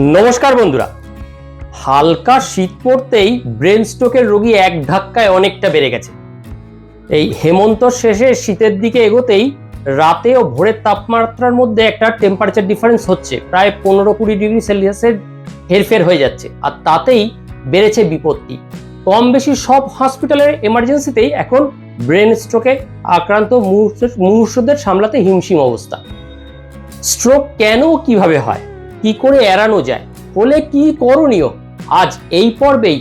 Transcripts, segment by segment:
নমস্কার বন্ধুরা। হালকা শীত পড়তেই ব্রেন স্ট্রোকের রোগী এক ধাক্কায় অনেকটা বেড়ে গেছে। এই হেমন্ত শেষে শীতের দিকে এগোতেই রাতে ও ভোরের তাপমাত্রার মধ্যে একটা টেম্পারেচার ডিফারেন্স হচ্ছে। প্রায় পনেরো কুড়ি ডিগ্রি সেলসিয়াসের হেরফের হয়ে যাচ্ছে। আর তাতেই বেড়েছে বিপত্তি। কম বেশি সব হসপিটালের এমার্জেন্সিতেই এখন ব্রেন স্ট্রোকে আক্রান্ত মুহূর্ত- মুমূর্ষুদের সামলাতে হিমশিম অবস্থা। স্ট্রোক কেন কীভাবে হয়? কি করে এড়ানো যায়? হলে কি করণীয়? আজ এই পর্বেই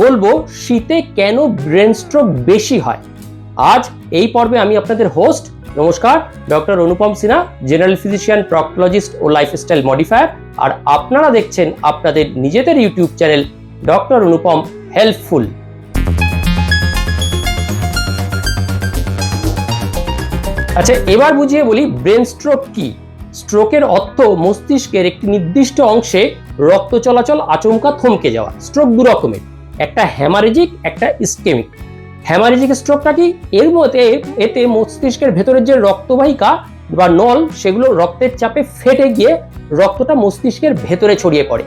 বলব শীতে কেন ব্রেন স্ট্রোক বেশি হয়। আজ এই পর্বে আমি আপনাদের হোস্ট নমস্কার, doctor Anupam Sinha general physician proctologist ও লাইফস্টাইল মডিফায়ার আর আপনারা দেখছেন আপনাদের নিজেদের YouTube channel doctor Anupam helpful. আচ্ছা এবার বুঝিয়ে বলি ব্রেন স্ট্রোক কি? স্ট্রোকের অর্থ মস্তিষ্কের একটি নির্দিষ্ট অংশে রক্ত চলাচল আচমকা থমকে যাওয়া, স্ট্রোক দু রকমের। একটা হ্যামারেজিক, একটা ইস্কেমিক। হ্যামারেজিক স্ট্রোকটা কি? এর মধ্যে, এতে মস্তিষ্কের ভেতরের যে রক্তবাহিকা বা নল, সেগুলো রক্তের চাপে ফেটে গিয়ে রক্তটা মস্তিষ্কের ভেতরে ছড়িয়ে পড়ে।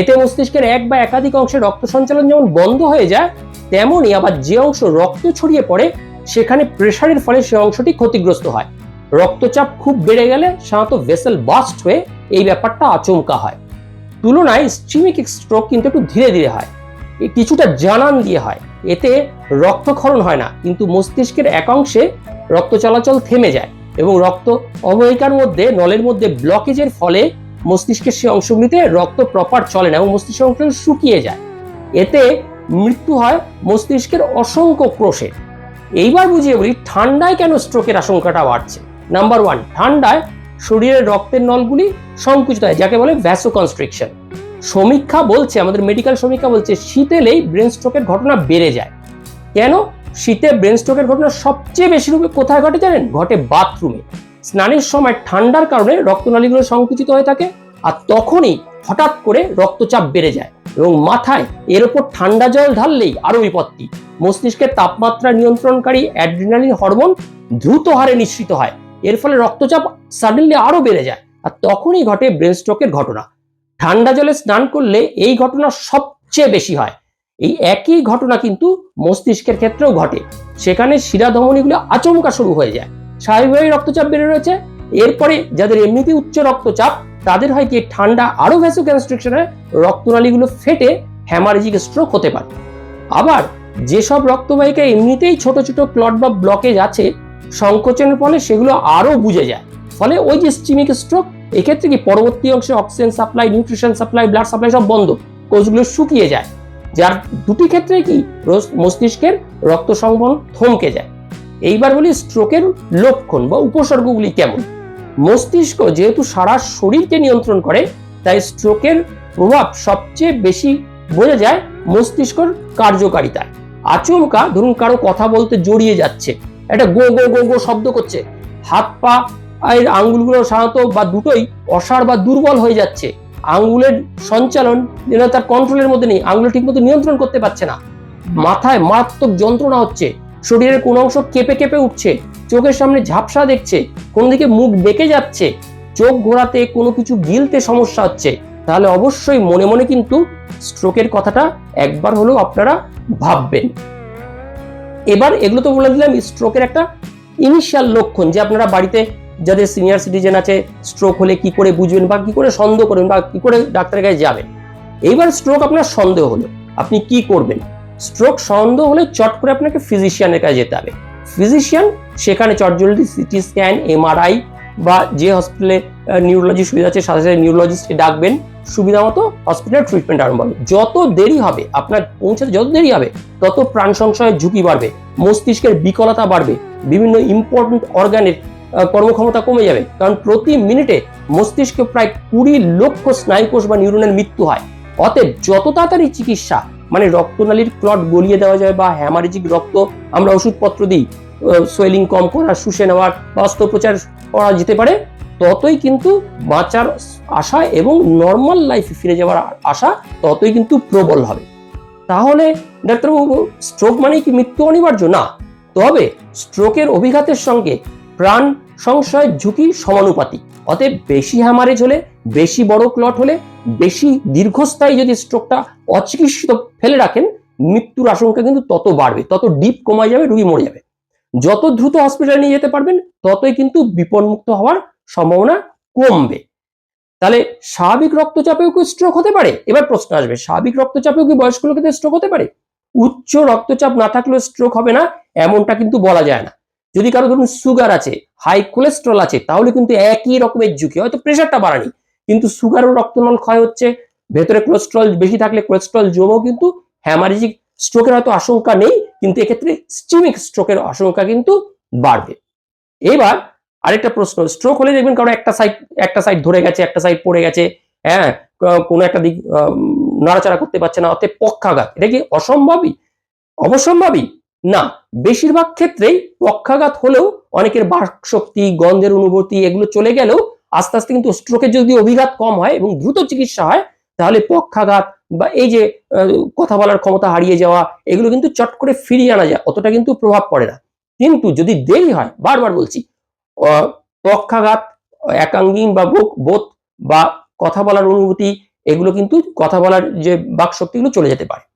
এতে মস্তিষ্কের এক বা একাধিক অংশে রক্ত সঞ্চালন যেমন বন্ধ হয়ে যায় তেমনই আবার যে অংশ রক্ত ছড়িয়ে পড়ে, সেখানে প্রেশারের ফলে সে অংশটি ক্ষতিগ্রস্ত হয়। রক্তচাপ খুব বেড়ে গেলে সাধারণত ভেসেল বাস্ট হয়ে এই ব্যাপারটা আচমকা হয়। তুলনায় স্ট্রিমিক স্ট্রোক কিন্তু একটু ধীরে ধীরে হয়। কিছুটা জানান দিয়ে হয়। এতে রক্তক্ষরণ হয় না, কিন্তু মস্তিষ্কের একাংশে রক্ত চলাচল থেমে যায় এবং রক্ত অবহিকার মধ্যে, নলের মধ্যে ব্লকেজের ফলে মস্তিষ্কের সে অংশগুলিতে রক্ত প্রপার চলে না এবং মস্তিষ্কের অংশ শুকিয়ে যায়। এতে মৃত্যু হয় মস্তিষ্কের অসংখ্য ক্রোশে। এইবার বুঝিয়ে বলি, ঠান্ডায় কেন স্ট্রোকের আশঙ্কাটা বাড়ছে? নাম্বার ওয়ান ঠান্ডায় শরীরের রক্তের নলগুলি সংকুচিত হয়, যাকে বলে ভ্যাসোকনস্ট্রিকশন সমীক্ষা বলছে, আমাদের মেডিকেল সমীক্ষা বলছে, শীত এলেই ব্রেন স্ট্রোকের ঘটনা বেড়ে যায়। কেন? শীতে ব্রেন স্ট্রোকের ঘটনা সবচেয়ে বেশি রূপে কোথায় ঘটে জানেন? ঘটে বাথরুমে স্নানের সময় ঠান্ডার কারণে রক্তনালীগুলো সংকুচিত হয়ে থাকে, আর তখনই হঠাৎ করে রক্তচাপ বেড়ে যায় এবং মাথায় এর ওপর ঠান্ডা জল ঢাললেই আরও বিপত্তি। মস্তিষ্কের তাপমাত্রা নিয়ন্ত্রণকারী অ্যাড্রিনালিন হরমোন দ্রুত হারে নিঃসৃত হয়। এর ফলে রক্তচাপ সাডেনলি আরও বেড়ে যায়। আর তখনই ঘটে ব্রেন স্ট্রোকের ঘটনা। ঠান্ডা জলে স্নান করলে এই ঘটনা সবচেয়ে বেশি হয়। এই একই ঘটনা কিন্তু মস্তিষ্কের ক্ষেত্রেও ঘটে। সেখানে শিরা ধমনীগুলো আচমকা শুরু হয়ে যায়। স্বাভাবিকভাবেই রক্তচাপ বেড়ে রয়েছে। এরপরে যাদের এমনিতে উচ্চ রক্তচাপ, তাদের হয় কি, ঠান্ডা আরও ভ্যাসোকনস্ট্রিকশনে রক্তনালীগুলো ফেটে হ্যামারেজিক স্ট্রোক হতে পারে। আবার যেসব রক্তবাহিকা এমনিতেই ছোট ছোট ক্লট বা ব্লকেজ আছে সংকোচনের ফলে সেগুলো আরও বুঝে যায়। ফলে ওই যে স্টিমিক স্ট্রোক এক্ষেত্রে কি পরবর্তী অংশে oxygen supply nutrition supply blood supply সব বন্ধ, কোষগুলো শুকিয়ে যায়। যার দুটি ক্ষেত্রে কি মস্তিষ্কের রক্ত সংবহন থমকে যায়। এইবার বলি স্ট্রোকের লক্ষণ বা উপসর্গগুলি কেমন? মস্তিষ্ক যেহেতু সারা শরীরকে নিয়ন্ত্রণ করে, তাই স্ট্রোকের প্রভাব সবচেয়ে বেশি বোঝা যায় মস্তিষ্কর কার্যকারিতায়। আচমকা ধরুন কারও কথা বলতে জড়িয়ে যাচ্ছে একটা গো গো গো গো শব্দ করছে। হাত, পা এর আঙ্গুলগুলো সাধারণত বা দুটোই অসাড় বা দুর্বল হয়ে যাচ্ছে। আঙ্গুলের সঞ্চালন যেন তার কন্ট্রোলের মধ্যে নেই, আঙ্গুল ঠিকমতো নিয়ন্ত্রণ করতে পারছে না। মাথায় মারাত্মক যন্ত্রণা হচ্ছে, শরীরের কোন অংশ কেঁপে কেঁপে উঠছে, চোখের সামনে ঝাপসা দেখছে, কোন দিকে মুখ বেঁকে যাচ্ছে, চোখ ঘোরাতে কোনো কিছু গিলতে সমস্যা হচ্ছে। তাহলে অবশ্যই মনে মনে কিন্তু স্ট্রোকের কথাটা একবার হলেও আপনারা ভাববেন। এবার এগুলো তো বলে দিলাম স্ট্রোকের একটা ইনিশিয়াল লক্ষণ যে আপনারা বাড়িতে যাদের সিনিয়র সিটিজেন আছে স্ট্রোক হলে কি করে বুঝবেন বা কি করে সন্দেহ করবেন বা কি করে ডাক্তারের কাছে যাবেন? এইবার স্ট্রোক আপনার সন্দেহ হলো, আপনি কি করবেন? স্ট্রোক সন্দেহ হলে চট করে আপনাকে ফিজিশিয়ানের কাছে যেতে হবে। ফিজিশিয়ান সেখানে চটজলদি সিটি স্ক্যান এমআরআই বা যে হসপিটালে নিউরোলজি সুবিধা আছে সাথে সাথে নিউরোলজিস্টকে ডাকবেন। সুবিধা মতো হসপিটাল ট্রিটমেন্ট আরম্ভ হবে। যত দেরি হবে, আপনার পৌঁছাতে যত দেরি হবে, তত প্রাণ সংশয়ের ঝুঁকি বাড়বে, মস্তিষ্কের বিকলতা বাড়বে, বিভিন্ন ইম্পর্টেন্ট অর্গানের কর্মক্ষমতা কমে যাবে। কারণ প্রতি মিনিটে মস্তিষ্কে প্রায় কুড়ি লক্ষ স্নায়ুকোষ বা নিউরনের মৃত্যু হয়। অতএব যত তাড়াতাড়ি চিকিৎসা মানে রক্তনালীর ক্লট গলিয়ে দেওয়া যায় বা হ্যামারেজিক রক্ত আমরা ওষুধপত্র দিই সোয়েলিং কম করা শুষে নেওয়ার বা অস্ত্রোপচার করা যেতে পারে, ততই কিন্তু বাঁচার আশা এবং নর্মাল লাইফে ফিরে যাওয়ার আশা ততই কিন্তু প্রবল হবে। তাহলে ডাক্তারবাবু স্ট্রোক মানে কি মৃত্যু অনিবার্য? না। তবে স্ট্রোকের অভিঘাতের সঙ্গে প্রাণ সংশয়ের ঝুঁকি সমানুপাতিক। অতএব বেশি হ্যামারেজ হলে, বেশি বড় ক্লট হলে, বেশি দীর্ঘস্থায়ী যদি স্ট্রোকটা অচিকিৎসিত ফেলে রাখেন, মৃত্যুর আশঙ্কা কিন্তু তত বাড়বে, তত ডিপ কমে যাবে, রুগী মরে যাবে। যত দ্রুত হসপিটালে নিয়ে যেতে পারবেন, ততই কিন্তু বিপদমুক্ত হওয়ার সম্ভাবনা কমবে। তাহলে স্বাভাবিক রক্তচাপেও কি স্ট্রোক হতে পারে? এবার প্রশ্ন আসবে, স্বাভাবিক রক্তচাপেও কি বয়স্ক লোকেদের স্ট্রোক হতে পারে? উচ্চ রক্তচাপ না থাকলেও স্ট্রোক হবে না, এমনটা কিন্তু বলা যায় না। যদি কারও ধরুন সুগার আছে হাই কোলেস্ট্রল আছে, তাহলে কিন্তু একই রকমের ঝুঁকি, হয়তো প্রেশারটা বাড়ানি কিন্তু সুগার ও রক্তনল ক্ষয় হচ্ছে, ভেতরে কোলেস্ট্রল বেশি থাকলে কোলেস্ট্রল জমেও কিন্তু হ্যামারেজিক স্ট্রোকের হয়তো আশঙ্কা নেই, কিন্তু এক্ষেত্রে স্টিমিক স্ট্রোকের আশঙ্কা কিন্তু বাড়বে। এবার আরেকটা প্রশ্ন স্ট্রোক হলে দেখবেন কারও একটা সাইড একটা সাইড ধরে গেছে, একটা সাইড পড়ে গেছে হ্যাঁ কোনো একটা দিক নাড়াচাড়া করতে পারছে না, অতএব পক্ষাঘাত। এটা কি অসম্ভবই? অবসম্ভাবী না। বেশিরভাগ ক্ষেত্রেই পক্ষাঘাত হলেও অনেকের বাক শক্তি গন্ধের অনুভূতি এগুলো চলে গেলেও আস্তে আস্তে কিন্তু স্ট্রোকের যদি অভিঘাত কম হয় এবং দ্রুত চিকিৎসা হয়, তাহলে পক্ষাঘাত বা এই যে কথা বলার ক্ষমতা হারিয়ে যাওয়া, এগুলো কিন্তু চট করে ফিরিয়ে আনা যায়, অতটা কিন্তু প্রভাব পড়ে না। কিন্তু যদি দেরি হয়, বারবার বলছি পক্ষাঘাত, একাঙ্গিন বা বোক- বোধ বা কথা বলার অনুভূতি, এগুলো কিন্তু কথা বলার যে বাক শক্তিগুলো চলে যেতে পারে।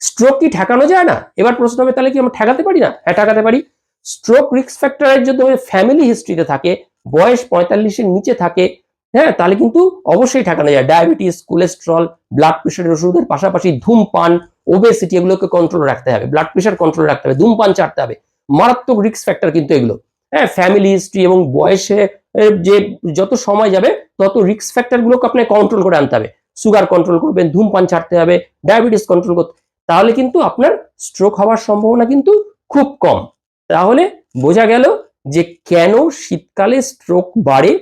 স্ট্রোক কি ঠেকানো যায় না? এবার প্রশ্ন হবে, তাহলে কি আমরা ঠেকাতে পারি না? হ্যাঁ ঠেকাতে পারি। স্ট্রোক রিস্ক ফ্যাক্টরের যদি ফ্যামিলি হিস্ট্রিতে থাকে, বয়স পঁয়তাল্লিশের নিচে থাকে হ্যাঁ তাহলে কিন্তু অবশ্যই ঠেকানো যায়। ডায়াবেটিস কোলেস্ট্রল ব্লাড প্রেশারের ওষুধের পাশাপাশি ধূমপান ওবেসিটি এগুলোকে কন্ট্রোল রাখতে হবে। ব্লাড প্রেশার কন্ট্রোল রাখতে হবে, ধূমপান ছাড়তে হবে। মারাত্মক রিস্ক ফ্যাক্টর কিন্তু এগুলো। হ্যাঁ ফ্যামিলি হিস্ট্রি এবং বয়সে যে যত সময় যাবে, তত রিস্ক ফ্যাক্টর গুলোকে আপনাকে কন্ট্রোল করে আনতে হবে। সুগার কন্ট্রোল করবেন, ধূমপান ছাড়তে হবে ডায়াবেটিস কন্ট্রোল করতে, তাহলে কিন্তু আপনার স্ট্রোক হওয়ার সম্ভাবনা কিন্তু খুব কম। তাহলে বোঝা গেল যে কেন শীতকালে স্ট্রোক বাড়ে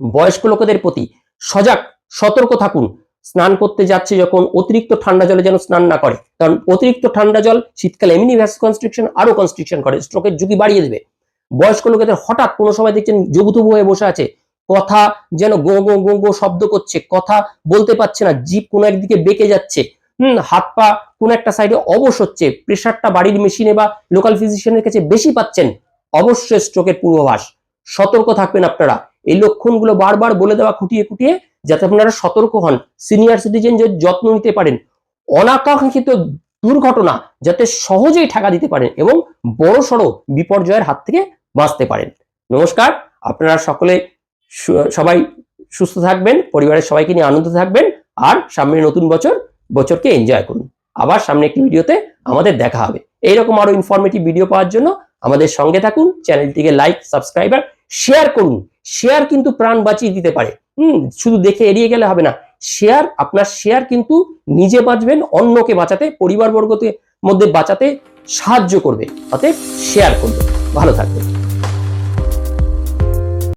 বয়স্ক লোকেদের প্রতি। সজাগ, সতর্ক থাকুন। স্নান করতে যাচ্ছে যখন, অতিরিক্ত ঠান্ডা জলে যেন স্নান না করে। কারণ অতিরিক্ত ঠান্ডা জল শীতকালে এমনি ভ্যাস কনস্ট্রিকশন আরও কনস্ট্রিকশন করে। স্ট্রোকের ঝুঁকি বাড়িয়ে দেবে। বয়স্ক লোকেদের হঠাৎ কোনো সময় দেখছেন জবুতবু হয়ে বসে আছে। কথা যেন গো গো গো গো শব্দ করছে, কথা বলতে পারছে না, জিভ কোনো একদিকে বেঁকে যাচ্ছে। হুম, হাত পা কোনো একটা সাইডে অবশ হচ্ছে প্রেশারটা বাড়ির মেশিনে বা লোকাল ফিজিশিয়ানের কাছে বেশি পাচ্ছেন, অবশ্যই স্ট্রোকের পূর্বাভাস। সতর্ক থাকবেন আপনারা। এই লক্ষণগুলো বারবার বলে দেওয়া খুঁটিয়ে খুঁটিয়ে যাতে আপনারা সতর্ক হন সিনিয়র সিটিজেন যে যত্ন নিতে পারেন। অনাকাঙ্ক্ষিত দুর্ঘটনা যাতে সহজেই ঠেকা দিতে পারেন এবং বড় সড়ো বিপর্যয়ের হাত থেকে বাঁচতে পারেন। নমস্কার, আপনারা সকলে সবাই সুস্থ থাকবেন, পরিবারের সবাইকে নিয়ে আনন্দ থাকবেন, আর সামনে নতুন বছর, বছরকে এনজয় করুন। আবার সামনে একটি ভিডিওতে আমাদের দেখা হবে। এইরকম আরও ইনফরমেটিভ ভিডিও পাওয়ার জন্য আমাদের সঙ্গে থাকুন, চ্যানেলটিকে লাইক সাবস্ক্রাইব আর শেয়ার করুন। শেয়ার কিন্তু প্রাণ বাঁচিয়ে দিতে পারে। হুম, শুধু দেখে এড়িয়ে গেলে হবে না। শেয়ার আপনার শেয়ার কিন্তু নিজে বাঁচবেন, অন্যকে বাঁচাতে, পরিবারবর্গতে মধ্যে বাঁচাতে সাহায্য করবে। অতএব শেয়ার করবে ভালো থাকবেন।